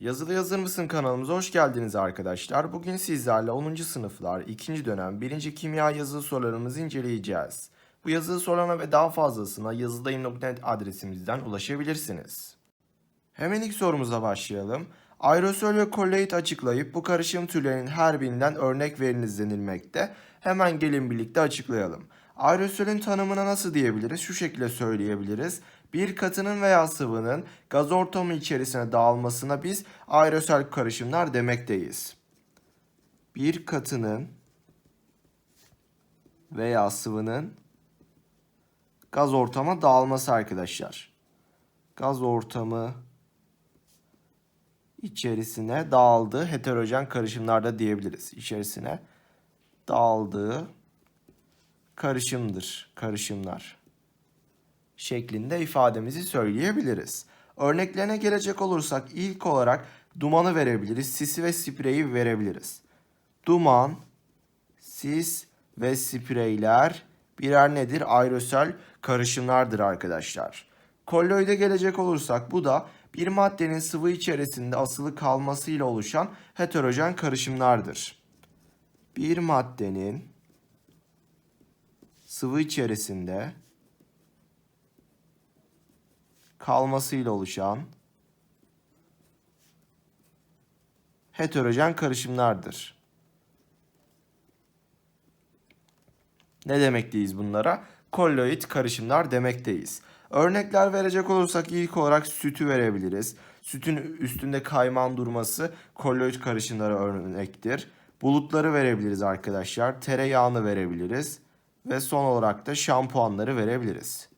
Yazılı Yazır mısın kanalımıza hoş geldiniz arkadaşlar. Bugün sizlerle 10. sınıflar 2. dönem 1. kimya yazılı sorularımızı inceleyeceğiz. Bu yazılı sorularına ve daha fazlasına yazıldayım.net adresimizden ulaşabilirsiniz. Hemen ilk sorumuza başlayalım. Aerosol ve kolloid açıklayıp bu karışım türlerinin her birinden örnek veriniz denilmekte. Hemen gelin birlikte açıklayalım. Aerosolün tanımına nasıl diyebiliriz? Şu şekilde söyleyebiliriz. Bir katının veya sıvının gaz ortamı içerisine dağılmasına biz aerosol karışımlar demekteyiz. Bir katının veya sıvının gaz ortama dağılması arkadaşlar. Gaz ortamı içerisine dağıldığı heterojen karışımlarda diyebiliriz. İçerisine dağıldığı karışımdır, karışımlar şeklinde ifademizi söyleyebiliriz. Örneklerine gelecek olursak ilk olarak dumanı verebiliriz, sisi ve spreyi verebiliriz. Duman, sis ve spreyler birer nedir? Aerosol karışımlardır arkadaşlar. Kolloide gelecek olursak bu da bir maddenin sıvı içerisinde asılı kalmasıyla oluşan heterojen karışımlardır. Bir maddenin sıvı içerisinde kalmasıyla oluşan heterojen karışımlardır. Ne demekteyiz bunlara? Kolloid karışımlar demekteyiz. Örnekler verecek olursak ilk olarak sütü verebiliriz. Sütün üstünde kayman durması kolloid karışımlara örnektir. Bulutları verebiliriz arkadaşlar. Tereyağını verebiliriz. Ve son olarak da şampuanları verebiliriz.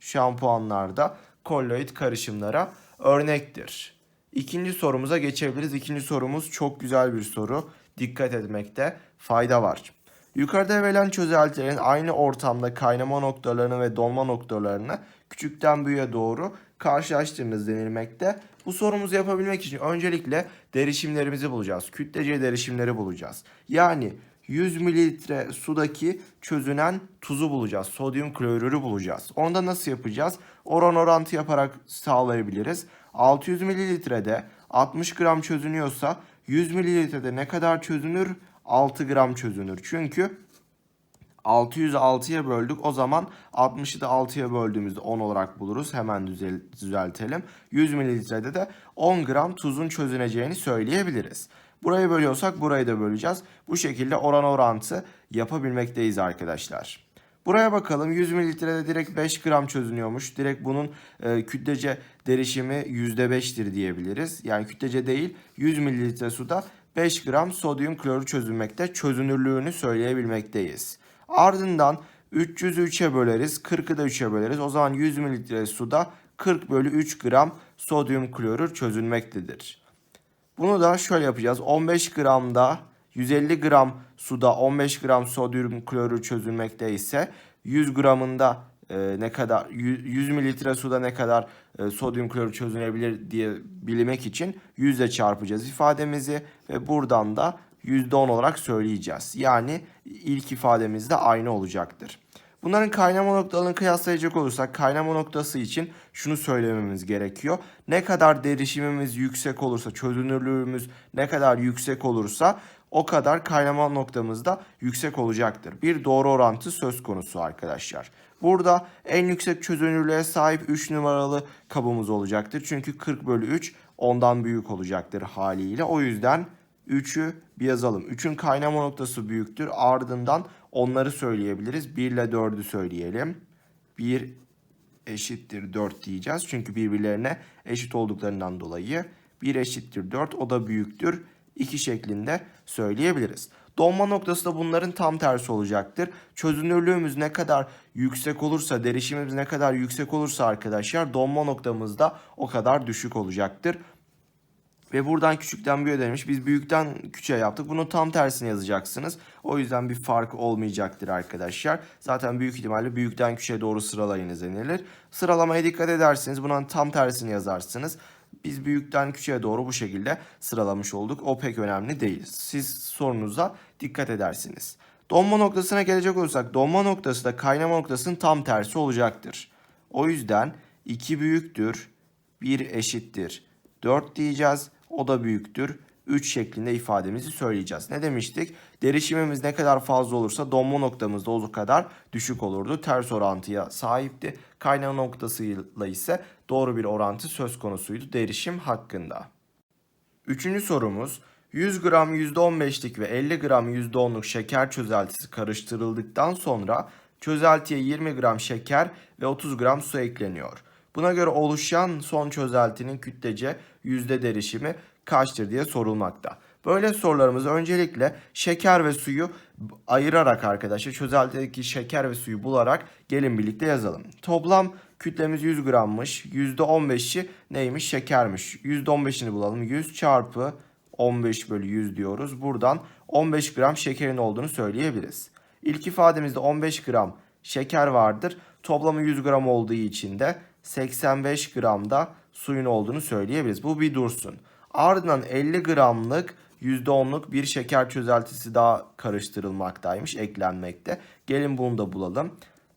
Şampuanlar da kolloid karışımlara örnektir. İkinci sorumuza geçebiliriz. İkinci sorumuz çok güzel bir soru. Dikkat etmekte fayda var. Yukarıda verilen çözeltilerin aynı ortamda kaynama noktalarını ve donma noktalarını küçükten büyüğe doğru karşılaştırınız denilmekte. Bu sorumuzu yapabilmek için öncelikle derişimlerimizi bulacağız. Kütlece derişimleri bulacağız. Yani 100 mililitre sudaki çözünen tuzu bulacağız. Sodyum klorürü bulacağız. Onda nasıl yapacağız? Oran orantı yaparak sağlayabiliriz. 600 mililitrede 60 gram çözünüyorsa 100 mililitrede ne kadar çözünür? 6 gram çözünür. Çünkü 600'ü 6'ya böldük. O zaman 60'ı da 6'ya böldüğümüzde 10 olarak buluruz. Hemen düzel düzeltelim. 100 mililitrede de 10 gram tuzun çözüneceğini söyleyebiliriz. Burayı bölüyorsak burayı da böleceğiz. Bu şekilde oran orantı yapabilmekteyiz arkadaşlar. Buraya bakalım 100 mililitrede direkt 5 gram çözünüyormuş. Direkt bunun e, kütlece derişimi %5'tir diyebiliriz. Yani kütlece değil 100 mililitre suda 5 gram sodyum klorür çözülmekte. Çözünürlüğünü söyleyebilmekteyiz. Ardından 300'ü 3'e böleriz. 40'ı da 3'e böleriz. O zaman 100 mililitre suda 40 bölü 3 gram sodyum klorür çözülmektedir. Bunu da şöyle yapacağız. 15 gramda 150 gram suda 15 gram sodyum klorür çözülmekte ise 100 gramında e, ne kadar 100, 100 mililitre suda ne kadar e, sodyum klorür çözünebilir diye bilmek için 100 ile çarpacağız ifademizi ve buradan da %10 olarak söyleyeceğiz. Yani ilk ifademiz de aynı olacaktır. Bunların kaynama noktalarını kıyaslayacak olursak kaynama noktası için şunu söylememiz gerekiyor. Ne kadar derişimimiz yüksek olursa, çözünürlüğümüz ne kadar yüksek olursa o kadar kaynama noktamız da yüksek olacaktır. Bir doğru orantı söz konusu arkadaşlar. Burada en yüksek çözünürlüğe sahip 3 numaralı kabımız olacaktır. Çünkü 40 bölü 3 ondan büyük olacaktır haliyle. O yüzden 3'ü bir yazalım. 3'ün kaynama noktası büyüktür. Ardından onları söyleyebiliriz. 1 ile 4'ü söyleyelim. 1 eşittir 4 diyeceğiz. Çünkü birbirlerine eşit olduklarından dolayı 1 eşittir 4 o da büyüktür. 2 şeklinde söyleyebiliriz. Donma noktası da bunların tam tersi olacaktır. Çözünürlüğümüz ne kadar yüksek olursa, derişimimiz ne kadar yüksek olursa arkadaşlar donma noktamız da o kadar düşük olacaktır. Ve buradan küçükten büyüğe demiş. Biz büyükten küçüğe yaptık. Bunu tam tersine yazacaksınız. O yüzden bir fark olmayacaktır arkadaşlar. Zaten büyük ihtimalle büyükten küçüğe doğru sıralayınız denilir. Sıralamaya dikkat ederseniz bunun tam tersini yazarsınız. Biz büyükten küçüğe doğru bu şekilde sıralamış olduk. O pek önemli değil. Siz sorunuza dikkat edersiniz. Donma noktasına gelecek olursak donma noktası da kaynama noktasının tam tersi olacaktır. O yüzden 2 büyüktür, 1 eşittir. 4 diyeceğiz. O da büyüktür 3 şeklinde ifademizi söyleyeceğiz. Ne demiştik? Derişimimiz ne kadar fazla olursa donma noktamız da o kadar düşük olurdu. Ters orantıya sahipti. Kaynama noktasıyla ise doğru bir orantı söz konusuydu derişim hakkında. Üçüncü sorumuz 100 gram %15'lik ve 50 gram %10'luk şeker çözeltisi karıştırıldıktan sonra çözeltiye 20 gram şeker ve 30 gram su ekleniyor. Buna göre oluşan son çözeltinin kütlece yüzde derişimi kaçtır diye sorulmakta. Böyle sorularımızı öncelikle şeker ve suyu ayırarak arkadaşlar çözeltideki şeker ve suyu bularak gelin birlikte yazalım. Toplam kütlemiz 100 grammış. %15'i neymiş? Şekermiş. %15'ini bulalım. 100 çarpı 15 bölü 100 diyoruz. Buradan 15 gram şekerin olduğunu söyleyebiliriz. İlk ifademizde 15 gram şeker vardır. Toplamı 100 gram olduğu için de 85 gram da suyun olduğunu söyleyebiliriz. Bu bir dursun. Ardından 50 gramlık %10'luk bir şeker çözeltisi daha karıştırılmaktaymış, eklenmekte. Gelin bunu da bulalım.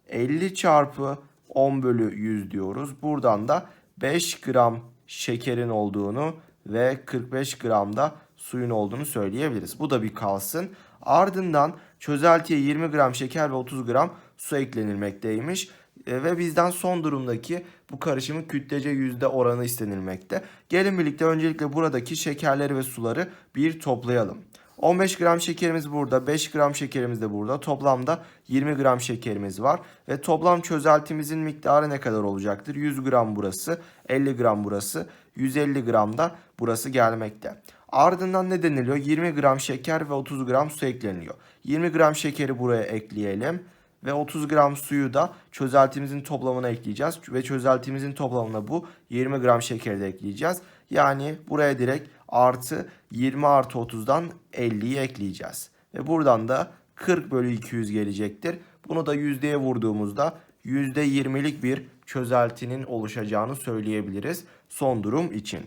50 çarpı 10 bölü 100 diyoruz. Buradan da 5 gram şekerin olduğunu ve 45 gram da suyun olduğunu söyleyebiliriz. Bu da bir kalsın. Ardından çözeltiye 20 gram şeker ve 30 gram su eklenilmekteymiş. E, ve bizden son durumdaki bu karışımın kütlece yüzde oranı istenilmekte. Gelin birlikte öncelikle buradaki şekerleri ve suları bir toplayalım. 15 gram şekerimiz burada, 5 gram şekerimiz de burada. Toplamda 20 gram şekerimiz var. Ve toplam çözeltimizin miktarı ne kadar olacaktır? 100 gram burası, 50 gram burası, 150 gram da burası gelmekte. Ardından ne deniliyor? 20 gram şeker ve 30 gram su ekleniyor. 20 gram şekeri buraya ekleyelim ve 30 gram suyu da çözeltimizin toplamına ekleyeceğiz. Ve çözeltimizin toplamına bu 20 gram şekeri de ekleyeceğiz. Yani buraya direkt artı 20 artı 30'dan 50'yi ekleyeceğiz. Ve buradan da 40 bölü 200 gelecektir. Bunu da yüzdeye vurduğumuzda %20'lik bir çözeltinin oluşacağını söyleyebiliriz son durum için.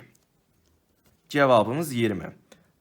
Cevabımız 20.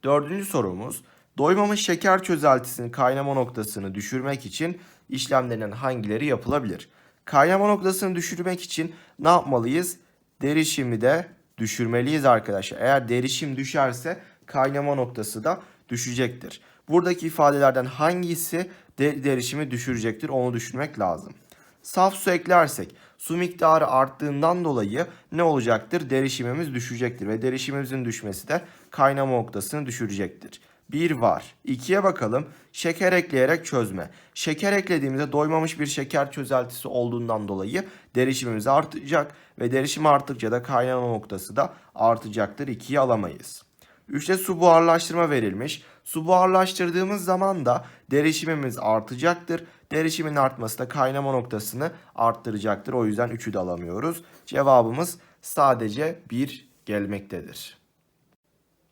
Dördüncü sorumuz. Doymamış şeker çözeltisinin kaynama noktasını düşürmek için işlemlerin hangileri yapılabilir? Kaynama noktasını düşürmek için ne yapmalıyız? Derişimi de düşürmeliyiz arkadaşlar. Eğer derişim düşerse kaynama noktası da düşecektir. Buradaki ifadelerden hangisi de derişimi düşürecektir onu düşünmek lazım. Saf su eklersek su miktarı arttığından dolayı ne olacaktır? Derişimimiz düşecektir ve derişimimizin düşmesi de kaynama noktasını düşürecektir. 1 var. 2'ye bakalım. Şeker ekleyerek çözme. Şeker eklediğimizde doymamış bir şeker çözeltisi olduğundan dolayı derişimimiz artacak ve derişim arttıkça da kaynama noktası da artacaktır. 2'yi alamayız. 3'te su buharlaştırma verilmiş. Su buharlaştırdığımız zaman da derişimimiz artacaktır. Derişimin artması da kaynama noktasını arttıracaktır. O yüzden 3'ü de alamıyoruz. Cevabımız sadece 1 gelmektedir.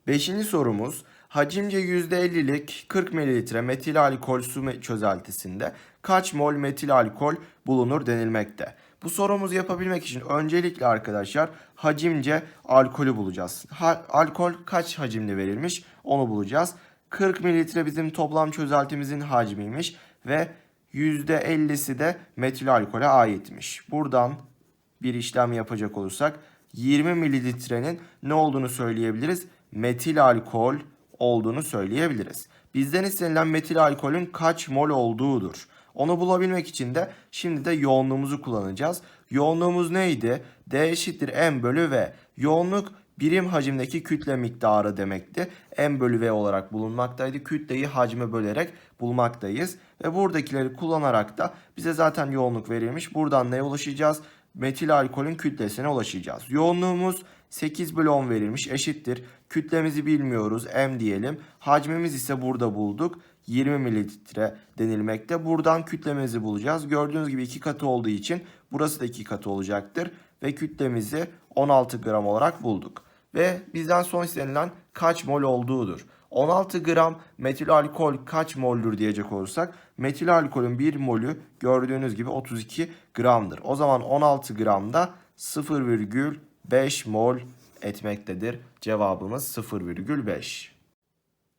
Beşinci sorumuz hacimce %50'lik 40 ml metil alkol su çözeltisinde kaç mol metil alkol bulunur denilmekte. Bu sorumuzu yapabilmek için öncelikle arkadaşlar hacimce alkolü bulacağız. Ha, alkol kaç hacimde verilmiş onu bulacağız. 40 mililitre bizim toplam çözeltimizin hacmiymiş ve %50'si de metil alkole aitmiş. Buradan bir işlem yapacak olursak 20 mililitrenin ne olduğunu söyleyebiliriz? Metil alkol olduğunu söyleyebiliriz. Bizden istenilen metil alkolün kaç mol olduğudur. Onu bulabilmek için de şimdi de yoğunluğumuzu kullanacağız. Yoğunluğumuz neydi? D eşittir M bölü V. Yoğunluk birim hacimdeki kütle miktarı demekti. M bölü V olarak bulunmaktaydı. Kütleyi hacme bölerek bulmaktayız. Ve buradakileri kullanarak da bize zaten yoğunluk verilmiş. Buradan neye ulaşacağız? Metil alkolün kütlesine ulaşacağız. Yoğunluğumuz 8 bölü 10 verilmiş eşittir. Kütlemizi bilmiyoruz M diyelim. Hacmimiz ise burada bulduk. 20 mililitre denilmekte. Buradan kütlemizi bulacağız. Gördüğünüz gibi iki katı olduğu için burası da iki katı olacaktır. Ve kütlemizi 16 gram olarak bulduk. Ve bizden son istenilen kaç mol olduğudur. 16 gram metil alkol kaç moldür diyecek olursak metil alkolün 1 molü gördüğünüz gibi 32 gramdır. O zaman 16 gramda 0,5 mol etmektedir. Cevabımız 0,5.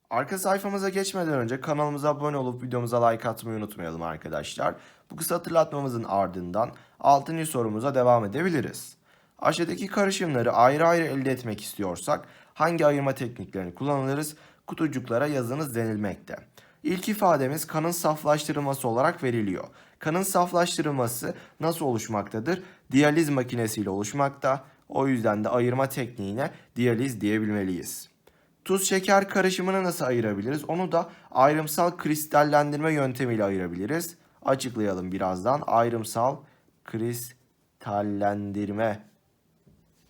Arka sayfamıza geçmeden önce kanalımıza abone olup videomuza like atmayı unutmayalım arkadaşlar. Bu kısa hatırlatmamızın ardından 6. sorumuza devam edebiliriz. Aşağıdaki karışımları ayrı ayrı elde etmek istiyorsak hangi ayırma tekniklerini kullanırız? Kutucuklara yazınız denilmekte. İlk ifademiz kanın saflaştırılması olarak veriliyor. Kanın saflaştırılması nasıl oluşmaktadır? Diyaliz makinesiyle oluşmakta. O yüzden de ayırma tekniğine diyaliz diyebilmeliyiz. Tuz şeker karışımını nasıl ayırabiliriz? Onu da ayrımsal kristallendirme yöntemiyle ayırabiliriz. Açıklayalım birazdan. Ayrımsal kristallendirme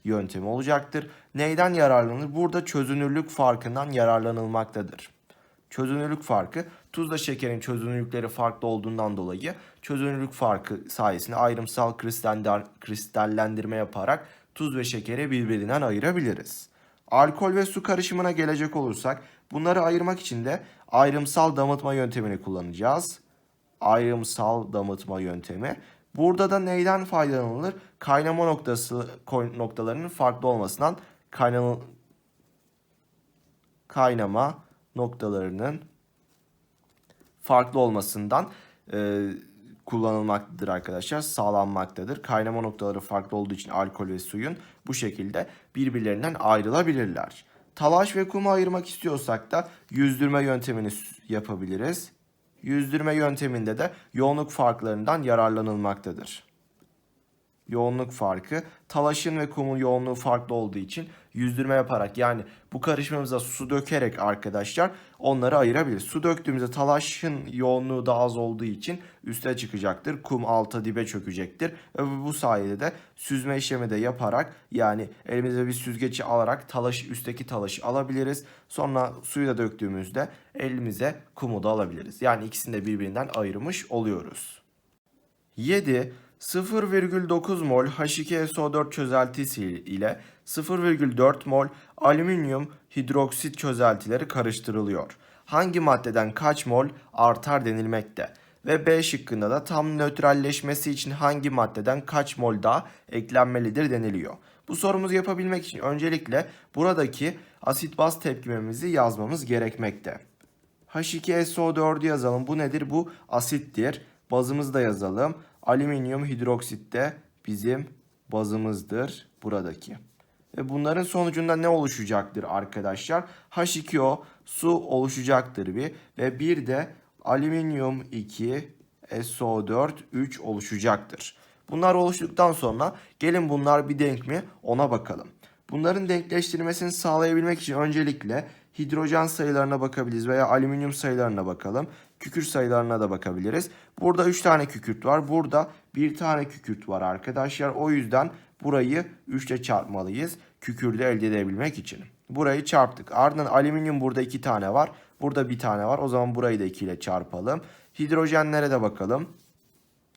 yöntemi olacaktır. Neyden yararlanır? Burada çözünürlük farkından yararlanılmaktadır. Çözünürlük farkı tuzla şekerin çözünürlükleri farklı olduğundan dolayı çözünürlük farkı sayesinde ayrımsal kristallendirme yaparak tuz ve şekeri birbirinden ayırabiliriz. Alkol ve su karışımına gelecek olursak bunları ayırmak için de ayrımsal damıtma yöntemini kullanacağız. Ayrımsal damıtma yöntemi. Burada da neyden faydalanılır? Kaynama noktası noktalarının farklı olmasından kaynama, kaynama noktalarının farklı olmasından e, kullanılmaktadır arkadaşlar. Sağlanmaktadır. Kaynama noktaları farklı olduğu için alkol ve suyun bu şekilde birbirlerinden ayrılabilirler. Talaş ve kumu ayırmak istiyorsak da yüzdürme yöntemini yapabiliriz. Yüzdürme yönteminde de yoğunluk farklarından yararlanılmaktadır yoğunluk farkı. Talaşın ve kumun yoğunluğu farklı olduğu için yüzdürme yaparak yani bu karışımımıza su dökerek arkadaşlar onları ayırabiliriz. Su döktüğümüzde talaşın yoğunluğu daha az olduğu için üste çıkacaktır. Kum alta dibe çökecektir. Ve bu sayede de süzme işlemi de yaparak yani elimize bir süzgeci alarak talaşı üstteki talaşı alabiliriz. Sonra suyu da döktüğümüzde elimize kumu da alabiliriz. Yani ikisini de birbirinden ayırmış oluyoruz. 7 0,9 mol H2SO4 çözeltisi ile 0,4 mol alüminyum hidroksit çözeltileri karıştırılıyor. Hangi maddeden kaç mol artar denilmekte? Ve B şıkkında da tam nötralleşmesi için hangi maddeden kaç mol daha eklenmelidir deniliyor. Bu sorumuzu yapabilmek için öncelikle buradaki asit baz tepkimemizi yazmamız gerekmekte. H2SO4'ü yazalım. Bu nedir? Bu asittir. Bazımızı da yazalım. Alüminyum hidroksit de bizim bazımızdır buradaki. Ve bunların sonucunda ne oluşacaktır arkadaşlar? H2O su oluşacaktır bir ve bir de alüminyum 2 SO4 3 oluşacaktır. Bunlar oluştuktan sonra gelin bunlar bir denk mi ona bakalım. Bunların denkleştirmesini sağlayabilmek için öncelikle hidrojen sayılarına bakabiliriz veya alüminyum sayılarına bakalım. Kükürt sayılarına da bakabiliriz. Burada 3 tane kükürt var. Burada 1 tane kükürt var arkadaşlar. O yüzden burayı 3 ile çarpmalıyız. Kükürdü elde edebilmek için. Burayı çarptık. Ardından alüminyum burada 2 tane var. Burada bir tane var. O zaman burayı da 2 ile çarpalım. Hidrojenlere de bakalım.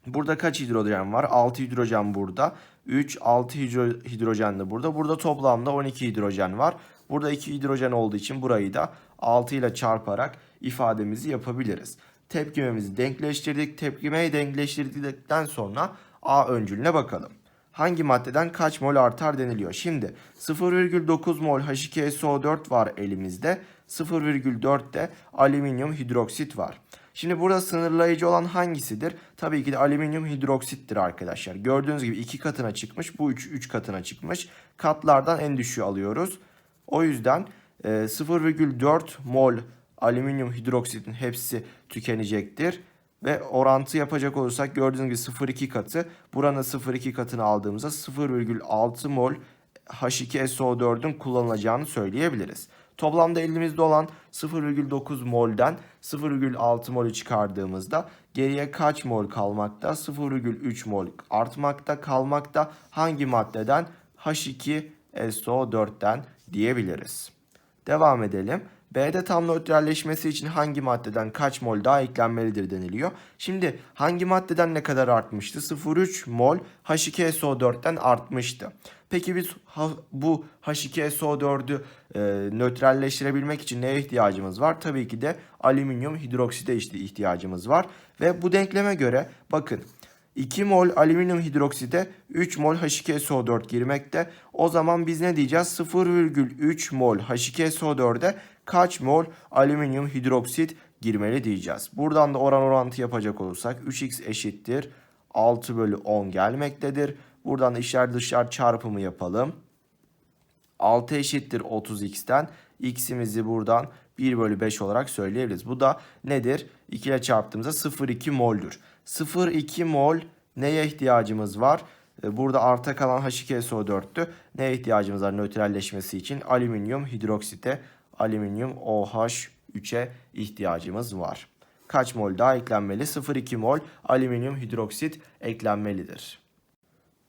Burada kaç hidrojen var? 6 hidrojen burada. 3, 6 hidro, hidrojen de burada. Burada toplamda 12 hidrojen var. Burada 2 hidrojen olduğu için burayı da 6 ile çarparak ifademizi yapabiliriz. Tepkimemizi denkleştirdik. Tepkimeyi denkleştirdikten sonra A öncülüne bakalım. Hangi maddeden kaç mol artar deniliyor? Şimdi 0,9 mol H2SO4 var elimizde. 0,4 de alüminyum hidroksit var. Şimdi burada sınırlayıcı olan hangisidir? Tabii ki de alüminyum hidroksittir arkadaşlar. Gördüğünüz gibi 2 katına çıkmış. Bu 3 3 katına çıkmış. Katlardan en düşüğü alıyoruz. O yüzden e, 0,4 mol alüminyum hidroksitin hepsi tükenecektir. Ve orantı yapacak olursak gördüğünüz gibi 0,2 katı. Buranın 0,2 katını aldığımızda 0,6 mol H2SO4'ün kullanılacağını söyleyebiliriz. Toplamda elimizde olan 0,9 molden 0,6 molü çıkardığımızda geriye kaç mol kalmakta? 0,3 mol artmakta kalmakta. Hangi maddeden? H2SO4'ten diyebiliriz. Devam edelim. B'de tam nötralleşmesi için hangi maddeden kaç mol daha eklenmelidir deniliyor. Şimdi hangi maddeden ne kadar artmıştı? 0,3 mol H2SO4'ten artmıştı. Peki biz bu H2SO4'ü e, nötralleştirebilmek için neye ihtiyacımız var? Tabii ki de alüminyum hidroksite işte ihtiyacımız var. Ve bu denkleme göre bakın 2 mol alüminyum hidrokside 3 mol H2SO4 girmekte. O zaman biz ne diyeceğiz? 0,3 mol H2SO4'e kaç mol alüminyum hidroksit girmeli diyeceğiz. Buradan da oran orantı yapacak olursak 3x eşittir 6 bölü 10 gelmektedir. Buradan da içler dışlar çarpımı yapalım. 6 eşittir 30x'ten x'imizi buradan 1 bölü 5 olarak söyleyebiliriz. Bu da nedir? 2 ile çarptığımızda 0,2 mol'dür. 0,2 mol neye ihtiyacımız var? E, Burada arta kalan H2SO4'tü. Neye ihtiyacımız var nötralleşmesi için? Alüminyum hidroksite, alüminyum OH3'e ihtiyacımız var. Kaç mol daha eklenmeli? 0,2 mol alüminyum hidroksit eklenmelidir.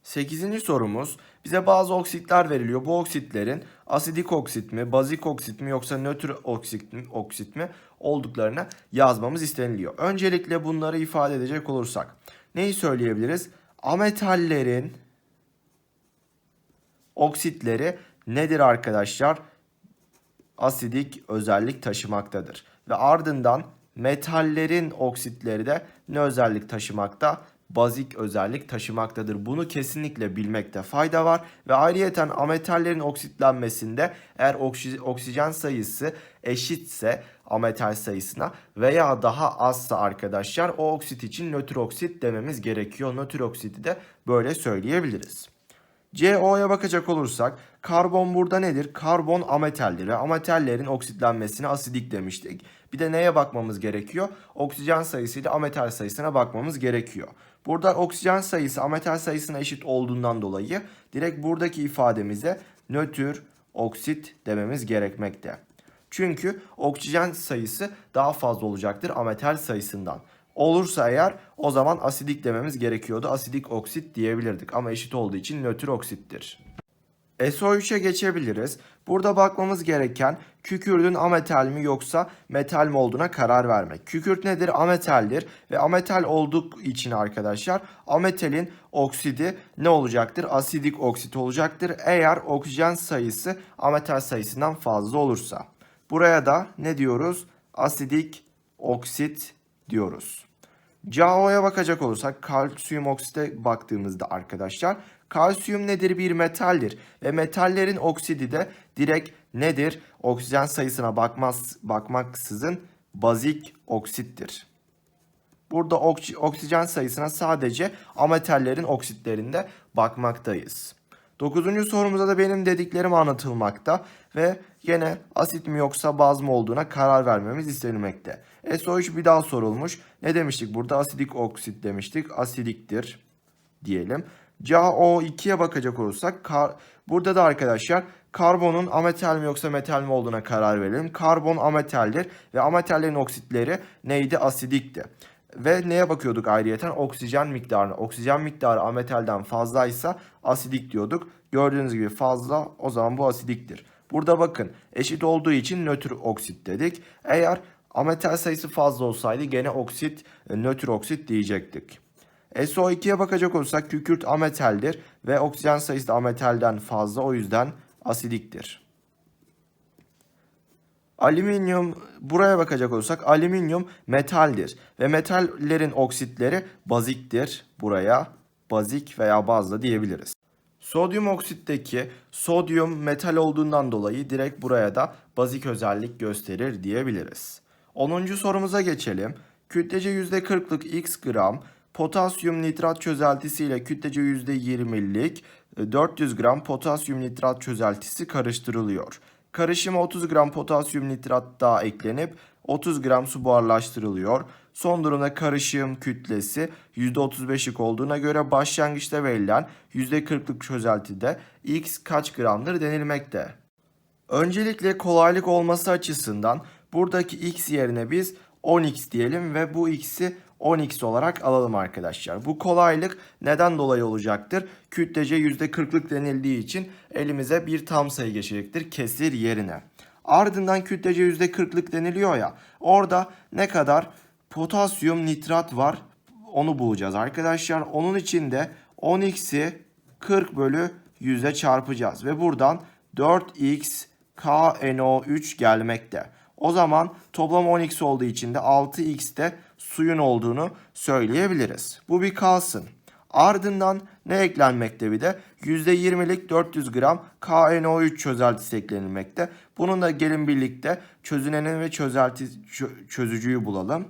8. sorumuz bize bazı oksitler veriliyor. Bu oksitlerin asidik oksit mi, bazik oksit mi yoksa nötr oksit mi, oksit mi olduklarını yazmamız isteniliyor. Öncelikle bunları ifade edecek olursak neyi söyleyebiliriz? Ametallerin oksitleri nedir arkadaşlar? Asidik özellik taşımaktadır. Ve ardından metallerin oksitleri de ne özellik taşımakta? Bazik özellik taşımaktadır. Bunu kesinlikle bilmekte fayda var. Ve ayrıyeten ametallerin oksitlenmesinde eğer oksi- oksijen sayısı eşitse ametal sayısına veya daha azsa arkadaşlar o oksit için nötr oksit dememiz gerekiyor. Nötr oksiti de böyle söyleyebiliriz. CO'ya bakacak olursak karbon burada nedir? Karbon ametaldir ve ametallerin oksitlenmesine asidik demiştik. Bir de neye bakmamız gerekiyor? Oksijen sayısıyla ametal sayısına bakmamız gerekiyor. Burada oksijen sayısı ametal sayısına eşit olduğundan dolayı direkt buradaki ifademize nötr oksit dememiz gerekmekte. Çünkü oksijen sayısı daha fazla olacaktır ametal sayısından. Olursa eğer o zaman asidik dememiz gerekiyordu. Asidik oksit diyebilirdik ama eşit olduğu için nötr oksittir. SO3'e geçebiliriz. Burada bakmamız gereken kükürdün ametal mi yoksa metal mi olduğuna karar vermek. Kükürt nedir? Ametaldir ve ametal olduğu için arkadaşlar ametalin oksidi ne olacaktır? Asidik oksit olacaktır eğer oksijen sayısı ametal sayısından fazla olursa. Buraya da ne diyoruz? Asidik oksit diyoruz. CaO'ya bakacak olursak kalsiyum oksite baktığımızda arkadaşlar kalsiyum nedir? Bir metaldir ve metallerin oksidi de direkt nedir? Oksijen sayısına bakmaz bakmaksızın bazik oksittir. Burada oks- oksijen sayısına sadece ametallerin oksitlerinde bakmaktayız. Dokuzuncu sorumuza da benim dediklerim anlatılmakta ve yine asit mi yoksa baz mı olduğuna karar vermemiz istenilmekte. SO3 bir daha sorulmuş. Ne demiştik burada? Asidik oksit demiştik. Asidiktir diyelim. CaO2'ye bakacak olursak kar- burada da arkadaşlar karbonun ametal mi yoksa metal mi olduğuna karar verelim. Karbon ametaldir ve ametallerin oksitleri neydi? Asidikti. Ve neye bakıyorduk ayrıyeten? Oksijen miktarına. Oksijen miktarı ametalden fazlaysa asidik diyorduk. Gördüğünüz gibi fazla o zaman bu asidiktir. Burada bakın eşit olduğu için nötr oksit dedik. Eğer ametal sayısı fazla olsaydı gene oksit, e, nötr oksit diyecektik. SO2'ye bakacak olursak kükürt ametaldir ve oksijen sayısı da ametalden fazla o yüzden asidiktir. Alüminyum buraya bakacak olursak alüminyum metaldir ve metallerin oksitleri baziktir. Buraya bazik veya bazla diyebiliriz. Sodyum oksitteki sodyum metal olduğundan dolayı direkt buraya da bazik özellik gösterir diyebiliriz. 10. sorumuza geçelim. Kütlece %40'lık x gram potasyum nitrat çözeltisiyle kütlece %20'lik 400 gram potasyum nitrat çözeltisi karıştırılıyor. Karışıma 30 gram potasyum nitrat daha eklenip 30 gram su buharlaştırılıyor. Son durumda karışım kütlesi %35'lik olduğuna göre başlangıçta verilen %40'lık çözeltide x kaç gramdır denilmekte. Öncelikle kolaylık olması açısından buradaki x yerine biz 10x diyelim ve bu x'i 10x olarak alalım arkadaşlar. Bu kolaylık neden dolayı olacaktır? Kütlece %40'lık denildiği için elimize bir tam sayı geçecektir kesir yerine. Ardından kütlece %40'lık deniliyor ya. Orada ne kadar potasyum nitrat var onu bulacağız arkadaşlar. Onun için de 10x'i 40 bölü 100'e çarpacağız. Ve buradan 4x KNO3 gelmekte. O zaman toplam 10x olduğu için de 6x'te suyun olduğunu söyleyebiliriz. Bu bir kalsın. Ardından ne eklenmekte bir de? %20'lik 400 gram KNO3 çözeltisi eklenilmekte. Bunun da gelin birlikte çözünenin ve çözelti çö- çözücüyü bulalım.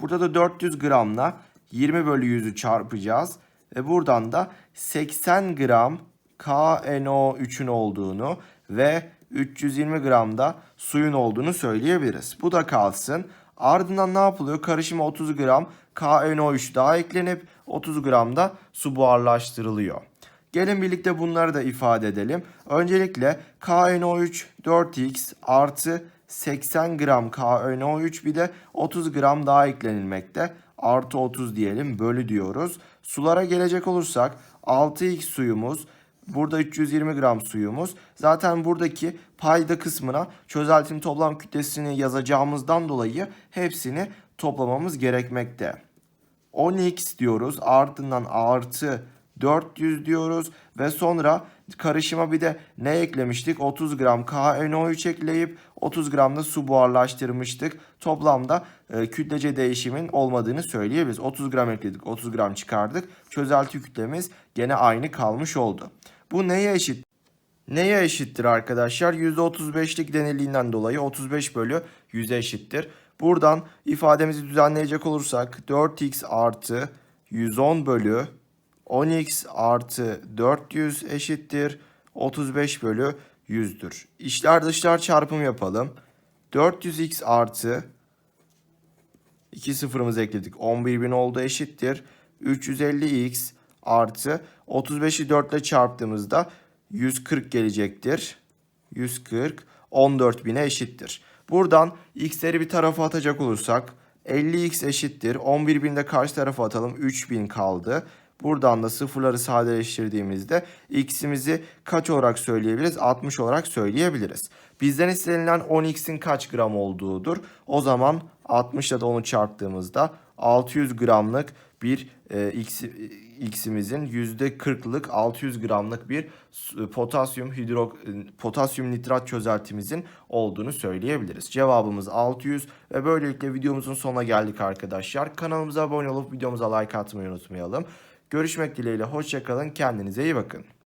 Burada da 400 gramla 20 bölü 100'ü çarpacağız. Ve buradan da 80 gram KNO3'ün olduğunu ve 320 gram da suyun olduğunu söyleyebiliriz. Bu da kalsın. Ardından ne yapılıyor? Karışıma 30 gram KNO3 daha eklenip 30 gram da su buharlaştırılıyor. Gelin birlikte bunları da ifade edelim. Öncelikle KNO3 4x artı 80 gram KNO3 bir de 30 gram daha eklenilmekte. Artı 30 diyelim bölü diyoruz. Sulara gelecek olursak 6x suyumuz Burada 320 gram suyumuz. Zaten buradaki payda kısmına çözeltinin toplam kütlesini yazacağımızdan dolayı hepsini toplamamız gerekmekte. 10x diyoruz. Ardından artı 400 diyoruz ve sonra karışıma bir de ne eklemiştik? 30 gram KNO3 ekleyip 30 gram da su buharlaştırmıştık. Toplamda e, kütlece değişimin olmadığını söyleyebiliriz. 30 gram ekledik, 30 gram çıkardık. Çözelti kütlemiz gene aynı kalmış oldu. Bu neye eşit? Neye eşittir arkadaşlar? %35'lik denildiğinden dolayı 35 bölü 100'e eşittir. Buradan ifademizi düzenleyecek olursak 4x artı 110 bölü 10x artı 400 eşittir 35 bölü 100'dür. İşler dışlar çarpım yapalım. 400x artı 2 sıfırımızı ekledik. 11.000 oldu eşittir. 350x artı 35'i 4 ile çarptığımızda 140 gelecektir. 140 14.000'e eşittir. Buradan x'leri bir tarafa atacak olursak 50x eşittir. 11.000'de karşı tarafa atalım. 3000 kaldı. Buradan da sıfırları sadeleştirdiğimizde x'imizi kaç olarak söyleyebiliriz? 60 olarak söyleyebiliriz. Bizden istenilen 10x'in kaç gram olduğudur. O zaman 60 ile de onu çarptığımızda 600 gramlık bir e, x, x'imizin %40'lık 600 gramlık bir su- potasyum hidro e, potasyum nitrat çözeltimizin olduğunu söyleyebiliriz. Cevabımız 600 ve böylelikle videomuzun sonuna geldik arkadaşlar. Kanalımıza abone olup videomuza like atmayı unutmayalım. Görüşmek dileğiyle hoşçakalın. Kendinize iyi bakın.